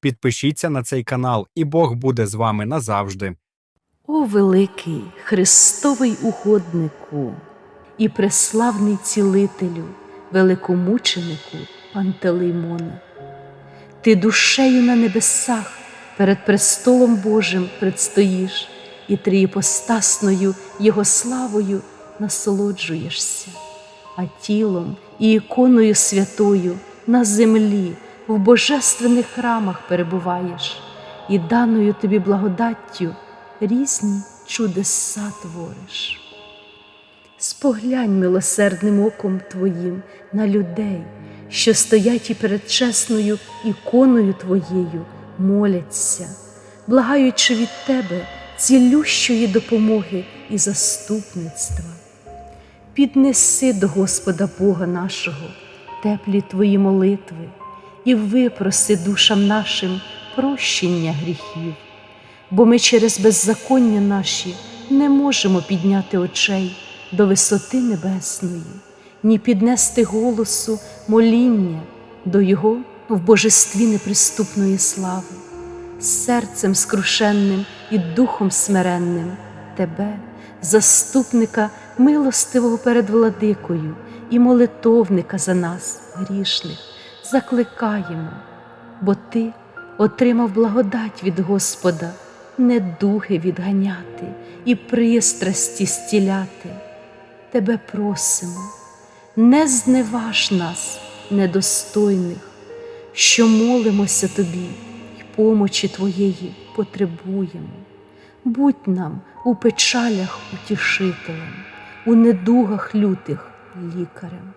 Підпишіться на цей канал, і Бог буде з вами назавжди. О великий Христовий угоднику і преславний цілителю, великомученику Пантелеймоне, ти душею на небесах перед престолом Божим предстоїш і трієпостасною Його славою насолоджуєшся, а тілом і іконою святою на землі в божественних храмах перебуваєш і даною тобі благодаттю різні чудеса твориш. Споглянь милосердним оком Твоїм на людей, що стоять і перед чесною іконою Твоєю моляться, благаючи від Тебе цілющої допомоги і заступництва. Піднеси до Господа Бога нашого теплі Твої молитви і випроси душам нашим прощення гріхів. Бо ми через беззаконня наші не можемо підняти очей до висоти небесної, ні піднести голосу моління до Його в божестві неприступної слави, серцем скрушенним і духом смиренним Тебе, заступника милостивого перед владикою і молитовника за нас, грішних, закликаємо, бо Ти отримав благодать від Господа недуги відганяти і пристрасті стіляти. Тебе просимо, не зневаж нас, недостойних, що молимося тобі й помочі Твоєї потребуємо. Будь нам у печалях утішителем, у недугах лютих лікарем,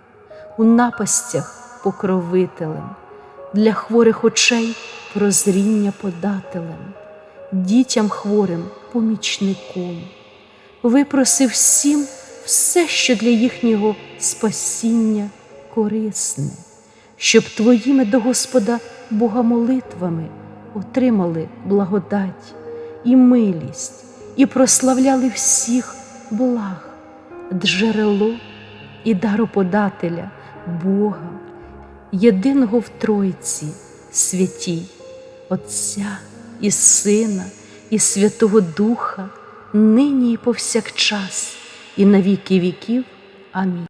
у напастях покровителем, для хворих очей прозріння подателем дітям хворим помічником, випроси всім все, що для їхнього спасіння корисне, щоб твоїми до Господа Бога молитвами отримали благодать і милість, і прославляли всіх благ, джерело і дароподателя Бога, єдиного в Тройці, святій, Отця і Сина, і Святого Духа, нині і повсякчас, і на віки віків. Амінь.